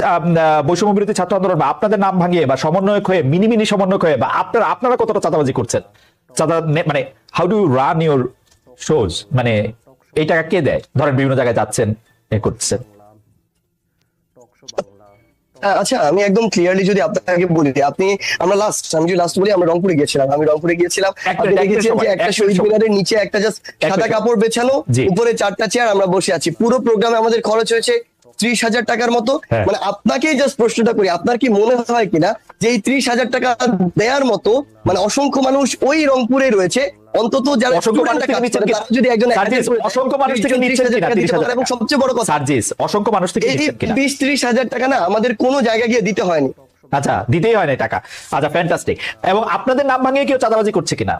আম, আহ, বৈষম্য বিরোধী ছাত্র আন্দোলন বা আপনাদের নাম ভাঙিয়ে বা সমন্বয়ক হয়ে মিনি মিনি সমন্বয়ক হয়ে বা আপনারা আপনারা কতটা চাঁদাবাজি করছেন? চাঁদা মানে how do run your shows মানে এই টাকা কে দেয়? ধরেন বিভিন্ন জায়গায় যাচ্ছেন এ করছেন। আচ্ছা আমি একদম ক্লিয়ারলি যদি আপনাকে বলি আপনি আমরা লাস্ট আমি যদি লাস্ট বলি আমরা রংপুরে গিয়েছিলাম। আমি রংপুরে গিয়েছিলাম। আপনি দেখেছেন যে একটা শহীদ মিনারের নিচে একটা জাস্ট সাদা কাপড় বেছানো। উপরে চারটা চেয়ার আমরা বসে আছি। পুরো প্রোগ্রামে আমাদের খরচ হয়েছে ত্রিশ হাজার টাকার মতো? হ্যাঁ। মানে আপনাকেই জাস্ট প্রশ্নটা করি আপনার কি মনে হয় কিনা যে এই ত্রিশ হাজার টাকা দেওয়ার মতো মানে অসংখ্য মানুষ ওই রংপুরে রয়েছে অন্তত যারা যদি একজন অসংখ্য মানুষ থেকে 30 হাজার টাকা দিতে পারে এবং সবচেয়ে বড় কথা অসংখ্য মানুষ থেকে বিশ ত্রিশ হাজার টাকা না আমাদের কোনো জায়গায় গিয়ে দিতে হয়নি। আচ্ছা দিতেই হয় না টাকা। আচ্ছা ফ্যান্টাস্টিক এবং আপনাদের নাম ভাঙিয়ে কেউ চাঁদাবাজি করছে কিনা?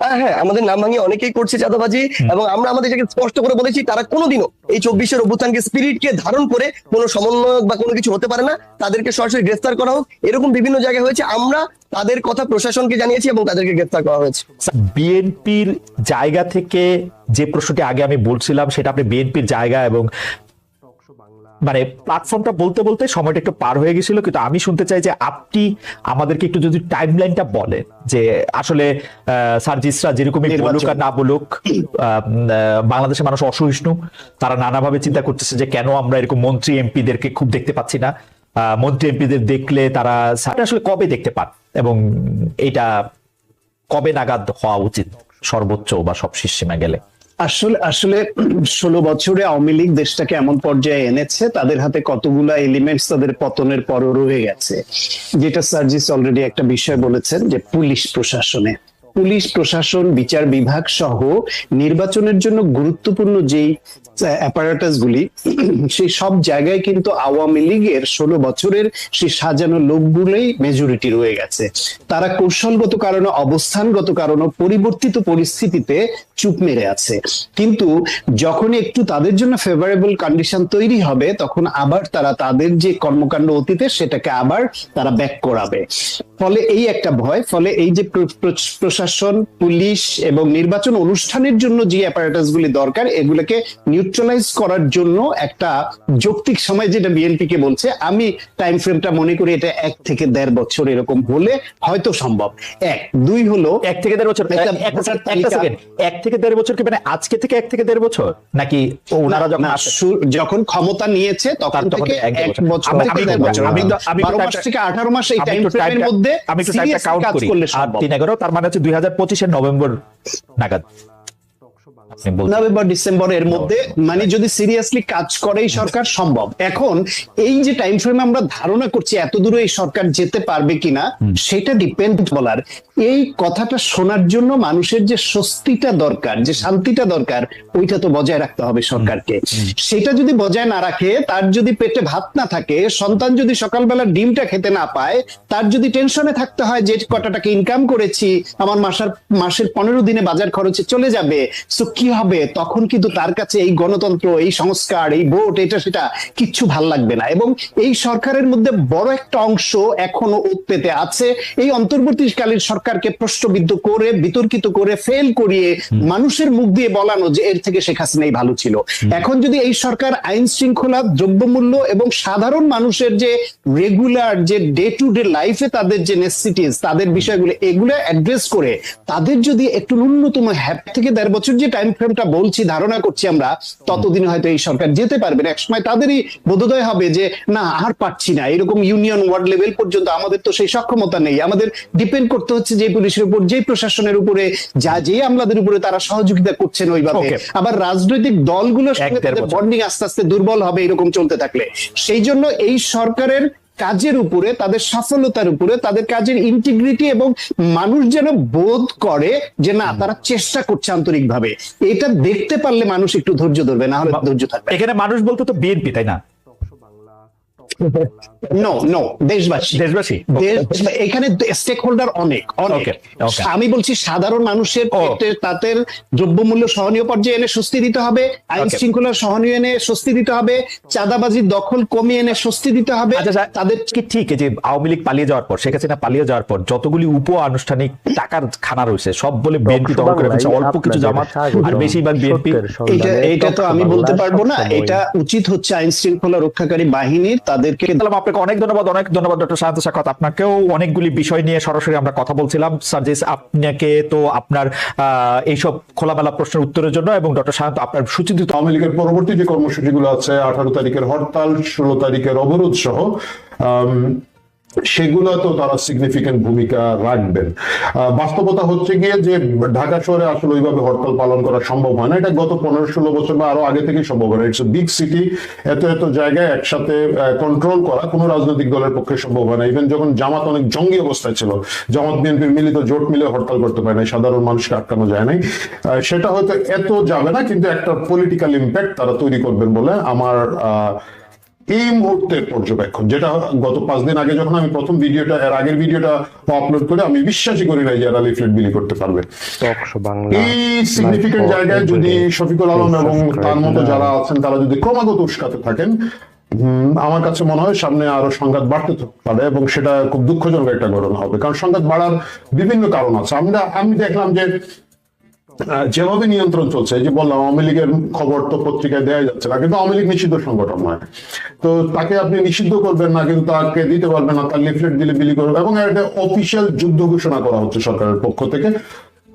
হ্যাঁ হ্যাঁ আমাদের নাম ভাঙিয়ে অনেকেই করছে চাঁদাবাজি এবং আমরা আমাদের জায়গায় স্পষ্ট করে বলেছি তারা কোনোদিনও এই চব্বিশের অভ্যুত্থানকে স্পিরিটকে ধারণ করে কোনো সমন্বয়ক বা কোনো কিছু হতে পারে না। তাদেরকে সরাসরি গ্রেফতার করা হোক। এরকম বিভিন্ন জায়গায় হয়েছে। আমরা তাদের কথা প্রশাসনকে জানিয়েছি এবং তাদেরকে গ্রেফতার করা হয়েছে। বিএনপির জায়গা থেকে যে প্রশ্নটি আগে আমি বলছিলাম সেটা আপনি বিএনপির জায়গা এবং মানে প্ল্যাটফর্মটা বলতে বলতে সময়টা একটু পার হয়ে গেছিল কিন্তু আমি শুনতে চাই যে আপনি আমাদেরকে একটু যদি টাইমলাইনটা বলেন যে আসলে সার্জিসরা যেরকমই বলুক আর না বলুক বাংলাদেশের মানুষ অসহিষ্ণু তারা নানাভাবে চিন্তা করতেছে যে কেন আমরা এরকম মন্ত্রী এমপিদেরকে খুব দেখতে পাচ্ছি না। আহ, মন্ত্রী এমপিদের দেখলে তারা আসলে কবে দেখতে পান? এবং এটা কবে নাগাদ হওয়া উচিত সর্বোচ্চ বা সব সীমা গেলে? আসলে আসলে ষোলো বছরে আওয়ামী লীগ দেশটাকে এমন পর্যায়ে এনেছে, তাদের হাতে কতগুলা এলিমেন্টস তাদের পতনের পরও রয়ে গেছে। যেটা সার্জিস অলরেডি একটা বিষয় বলেছেন যে পুলিশ প্রশাসনে। পুলিশ প্রশাসন, বিচার বিভাগ সহ নির্বাচনের জন্য গুরুত্বপূর্ণ যেই সেই সব জায়গায় কিন্তু আওয়ামী লীগের ষোলো বছরের সেই সাজানো লোকগুলোই মেজরিটি রয়ে গেছে। তারা কৌশলগত কারণে, অবস্থানগত কারণে, পরিবর্তিত পরিস্থিতিতে চুপ মেরে আছে। কিন্তু যখন একটু তাদের জন্য ফেভারেবল কন্ডিশন তৈরি হবে, তখন আবার তারা তাদের যে কর্মকাণ্ড অতীতে, সেটাকে আবার তারা ব্যাক করাবে। ফলে এই একটা ভয়, ফলে এই যে প্র- প্র- প্রশাসন, পুলিশ এবং নির্বাচন অনুষ্ঠানের জন্য যে অ্যাপারেটাস গুলি দরকার, এগুলোকে নিউট্রালাইজ করার জন্য একটা যৌক্তিক সময় যেটা বিএনপি কে বলছে আমি টাইম ফ্রেমটা মনে করি এটা এক থেকে দেড় বছর এরকম হলে হয়তো সম্ভব। এক। দুই হলো এক থেকে দেড় বছর। এক- থেকে দেড় বছর কি মানে আজকে থেকে এক থেকে দেড় বছর? নাকি ওনারা যখন যখন ক্ষমতা নিয়েছে তখন তখন থেকে এক বছর। আমি- বারো মাস থেকে আঠারো মাস এই টাইম ফ্রেমের মধ্যে আমি একটু টাইমটা কাউন্ট করি। আর তিন এগারো তার মানে হচ্ছে দুই হাজার পঁচিশের নভেম্বর নাগাদ। নভেম্বর ডিসেম্বরের মধ্যে মানে যদি সিরিয়াসলি কাজ করে এই সরকার সম্ভব। এখন এই যে টাইম ফ্রেমে আমরা ধারণা করছি এত দূরে এই সরকার যেতে পারবে কিনা সেটা ডিপেন্ড বলার। এই কথাটা শোনার জন্য মানুষের যে স্বস্তিটা দরকার যে শান্তিটা দরকার ওইটা তো বজায় রাখতে হবে সরকারকে। সেটা যদি বজায় না রাখে তার যদি পেটে ভাত না থাকে সন্তান যদি সকালবেলা ডিমটা খেতে না পায় তার যদি টেনশনে থাকতে হয় যে কটা টাকা ইনকাম করেছি আমার মাসের মাসের পনেরো দিনে বাজার খরচে চলে যাবে সো কি হবে? তখন কিন্তু তার কাছে এই গণতন্ত্র এই সংস্কার এই ভোট এটা সেটা কিচ্ছু ভালো লাগবে না। এবং এই সরকারের মধ্যে বড় একটা অংশ এখনও ওত পেতে আছে। এই অন্তর্বর্তীকালীন সরকারকে প্রশ্নবিদ্ধ করে বিতর্কিত করে ফেল করিয়ে মানুষের মুখ দিয়ে বলানো যে এর থেকে শেখ হাসিনাই ভালো ছিল। এখন যদি এই সরকার আইন শৃঙ্খলা দ্রব্যমূল্য এবং সাধারণ মানুষের যে রেগুলার যে ডে টু ডে লাইফে তাদের যে নেসিটিস তাদের বিষয়গুলো এগুলো অ্যাড্রেস করে তাদের যদি একটু ন্যূনতম হ্যাপ থেকে দেড় বছর যে টাইম ফ্রেমটা বলছি ধারণা করছি আমরা ততদিন হয়তো এই সরকার যেতে পারবে না। একসময় তাদেরই বোধোদয় হবে যে না আর পারছি না। এরকম ইউনিয়ন ওয়ার্ড লেভেল পর্যন্ত আমাদের তো সেই সক্ষমতা নেই। আমাদের ডিপেন্ড করতে হচ্ছে যে পুলিশের উপর যে প্রশাসনের উপরে যা যে আমলাদের উপরে তারা সহযোগিতা করছেন ওইভাবে আবার রাজনৈতিক দলগুলোর সঙ্গে তাদের বন্ডিং আস্তে আস্তে দুর্বল হবে এরকম চলতে থাকলে। সেই জন্য এই সরকারের কাজের উপরে তাদের সফলতার উপরে তাদের কাজের ইন্টিগ্রিটি এবং মানুষ যেন বোধ করে যে না তারা চেষ্টা করছে আন্তরিকভাবে। এটা দেখতে পারলে মানুষ একটু ধৈর্য ধরবে না হলে ধৈর্য থাকবে এখানে মানুষ বলতে তো বিএনপি তাই না? নো নো দেশবাসী। দেশবাসী? এখানে স্টেক হোল্ডার অনেক। অনেক. আমি বলছি সাধারণ মানুষের। পেটে তাদের দ্রব্যমূল্য সহনীয় পর্যায়ে এনে স্বস্তি দিতে হবে আইন শৃঙ্খলা সহনীয় এনে স্বস্তি দিতে হবে চাঁদাবাজি দখল কমিয়ে এনে স্বস্তি দিতে হবে। আচ্ছা আচ্ছা, তাদের কি ঠিক যে আওয়ামী লীগ পালিয়ে যাওয়ার পর শেখ হাসিনা পালিয়ে যাওয়ার পর যতগুলি উপ আনুষ্ঠানিক টাকার খানা রয়েছে সব বলে বিএনপি দখল করে ফেলছে অল্প কিছু জামাত আর বেশিরভাগ বিএনপি। এটা এটা তো আমি বলতে পারব না এটা উচিত হচ্ছে আইন শৃঙ্খলা রক্ষাকারী বাহিনীর তাদেরকে আপনাকে অনেক ধন্যবাদ অনেক ধন্যবাদ ডক্টর শান্ত সাক্ষাৎ আপনাকেও অনেকগুলি বিষয় নিয়ে সরাসরি আমরা কথা বলছিলাম। সার্জিস আপনাকে তো আপনার আহ, এইসব খোলামেলা প্রশ্নের উত্তরের জন্য এবং ডক্টর শান্ত আপনার সুচিন্তিত আওয়ামী লীগের পরবর্তী যে কর্মসূচিগুলো আছে আঠারো তারিখের হরতাল ষোলো তারিখের অবরোধ সহ আম, সেগুলো তো তারা সিগনিফিকেন্ট ভূমিকা রাখবেন। বাস্তবতা হচ্ছে গিয়ে যে ঢাকা শহরে আসলে ওইভাবে হরতাল পালন করা সম্ভব হয় না। এটা গত পনেরো ষোলো বছর বা আরও আগে থেকেই সম্ভব হয় ইটস বিগ সিটি এত এত জায়গায় একসাথে কন্ট্রোল করা কোনো রাজনৈতিক দলের পক্ষে সম্ভব হয় না। ইভেন যখন জামাত অনেক জঙ্গি অবস্থায় ছিল জামাত বিএনপির মিলিত জোট মিলে হরতাল করতে পারে না সাধারণ মানুষকে আটকানো যায় নাই। সেটা হয়তো এত যাবে না কিন্তু একটা পলিটিক্যাল ইম্প্যাক্ট তারা তৈরি করবেন বলে আমার আহ, এই মুহূর্তের পর্যবেক্ষণ যেটা গত পাঁচ দিন আগে যখন আমি প্রথম ভিডিওটা এর আগের ভিডিওটা আপলোড করে আমি বিশ্বাসই করি নাই যে এরা লিফলেট বিলি করতে পারবে। এই সিগনিফিকেন্ট জায়গায় যদি শফিকুল আলম এবং তার মতো যারা আছেন তারা যদি ক্রমাগত উস্কাতে থাকেন আমার কাছে মনে হয় সামনে আরও সংঘাত বাড়তে পারে এবং সেটা খুব দুঃখজনক একটা ঘটনা হবে। কারণ সংঘাত বাড়ার বিভিন্ন কারণ আছে। আমরা আমি দেখলাম যে যেভাবে নিয়ন্ত্রণ চলছে যে বললাম, আওয়ামী লীগের খবর তো পত্রিকায় দেওয়া যাচ্ছে না, কিন্তু আওয়ামী লীগ নিষিদ্ধ সংগঠন নয়। তো তাকে আপনি নিষিদ্ধ করবেন না, কিন্তু তাকে দিতে পারবেন না, তার লিফলেট দিলে বিলি করবেন এবং একটা অফিসিয়াল যুদ্ধ ঘোষণা করা হচ্ছে সরকারের পক্ষ থেকে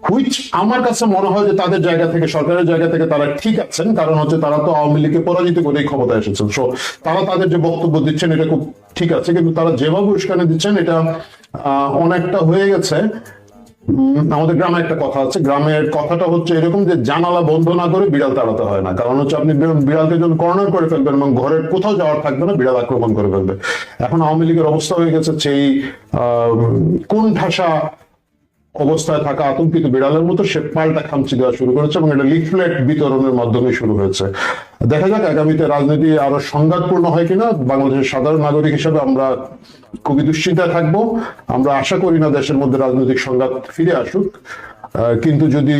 হুইচ আমার কাছে মনে হয় যে তাদের জায়গা থেকে, সরকারের জায়গা থেকে তারা ঠিক আছেন, কারণ হচ্ছে তারা তো আওয়ামী লীগকে পরাজিত করে এই ক্ষমতায় এসেছেন। সো তারা তাদের যে বক্তব্য দিচ্ছেন, এটা খুব ঠিক আছে, কিন্তু তারা যেভাবে উস্কানি দিচ্ছেন, এটা অনেকটা হয়ে গেছে। আমাদের গ্রামে একটা কথা আছে, গ্রামের কথাটা হচ্ছে এরকম যে জানালা বন্ধ না করে বিড়াল তাড়াতে হয় না। কারণ হচ্ছে আপনি বিড়াল- বিড়ালকে যখন কর্নার করে ফেলবেন এবং ঘরের কোথাও যাওয়ার থাকবে না, বিড়াল আক্রমণ করে ফেলবে। এখন আওয়ামী লীগের অবস্থা হয়ে গেছে, সেই কোন ঠাসা অবস্থায় থাকা আতঙ্কিত বিড়ালের মতো সে পাল্টা খামচি দেওয়া শুরু করেছে এবং এটা লিফলেট বিতরণের মাধ্যমে শুরু হয়েছে। দেখা যাক, আগামীতে রাজনীতি আরও সংঘাতপূর্ণ হয় কিনা? বাংলাদেশের সাধারণ নাগরিক হিসেবে আমরা খুবই দুশ্চিন্তায় থাকব। আমরা আশা করি না দেশের মধ্যে রাজনৈতিক সংঘাত ফিরে আসুক। কিন্তু যদি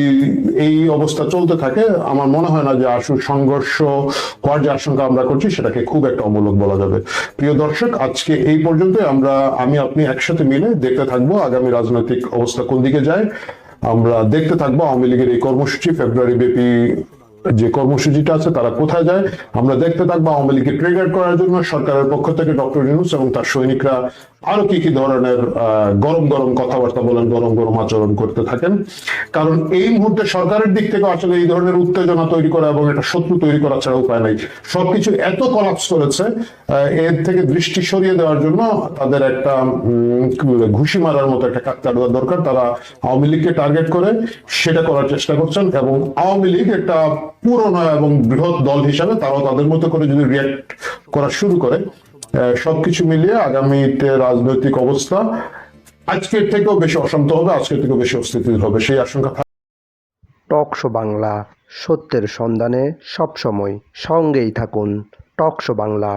এই অবস্থা চলতে থাকে, আমার মনে হয় না যে আসুক সংঘর্ষ হওয়ার যে আশঙ্কা আমরা করছি, সেটাকে খুব একটা অমূলক বলা যাবে। প্রিয় দর্শক, আজকে এই পর্যন্ত আমরা, আমি, আপনি একসাথে মিলে দেখতে থাকব আগামী রাজনৈতিক অবস্থা কোন দিকে যায়। আমরা দেখতে থাকব আওয়ামী লীগের এই কর্মসূচি, ফেব্রুয়ারি ব্যাপী যে কর্মসূচিটা আছে, তারা কোথায় যায়। আমরা দেখতে থাকব আওয়ামী লীগকে ট্রিগার করার জন্য সরকারের পক্ষ থেকে ডক্টর ইউনুস এবং তার সৈনিকরা আরও কি কি ধরনের গরম গরম কথাবার্তা বলেন, গরম গরম আচরণ করতে থাকেন? কারণ এই মুহূর্তে সরকারের দিক থেকে আসলে এই ধরনের উত্তেজনা তৈরি করা এবং একটা শত্রু তৈরি করা ছাড়া উপায় নাই। সবকিছু এত কলাপস করেছে এর থেকে দৃষ্টি সরিয়ে দেওয়ার জন্য তাদের একটা ঘুষি মারার মতো একটা কাকতা দেওয়া দরকার। তারা আওয়ামী লীগকে টার্গেট করে, সেটা করার চেষ্টা করছেন এবং আওয়ামী লীগ একটা পুরনো এবং বৃহৎ দল হিসাবে তারাও তাদের মতো করে যদি রিয়াক্ট করা শুরু করে সবকিছু মিলিয়ে আগামীতে রাজনৈতিক অবস্থা আজকের থেকেও বেশি অশান্ত হবে, আজকের থেকেও বেশি অস্থিতিশীল হবে, সেই আশঙ্কা টকশো বাংলা, সত্যের সন্ধানে সবসময় সঙ্গেই থাকুন টকশো বাংলা।